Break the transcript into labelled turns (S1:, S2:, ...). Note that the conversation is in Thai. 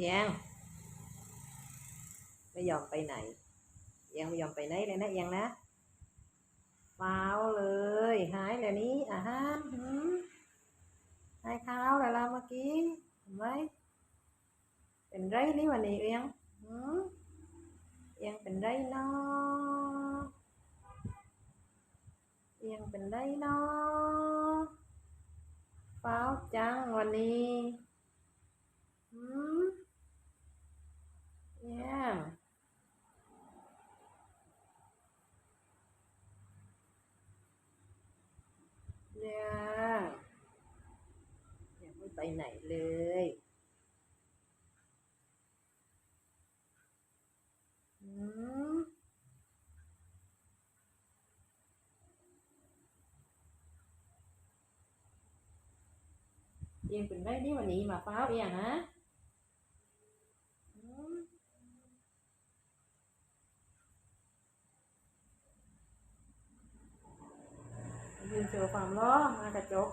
S1: เอียงไม่ยอมไปไหนเอียงไม่ยอมไปไหนเลยนะเอียงนะฟ้าวเลย หายแล้วนี้อาหารหืมหายเข้าวแล้วล่ะเมื่อกี้เห็นไหมเป็นไรนี่วันนี้เอียงหืมเอียงเป็นไรเนาะเอียงเป็นไรเนาะฟ้าวจังวันนี้หืมเอียง ยังยัง ไปไหนเลย อืมเอียงเป็นไรนี่วันนี้มาเฝ้าเอียงฮะอืมยืนโชว์ความร้อมากระจก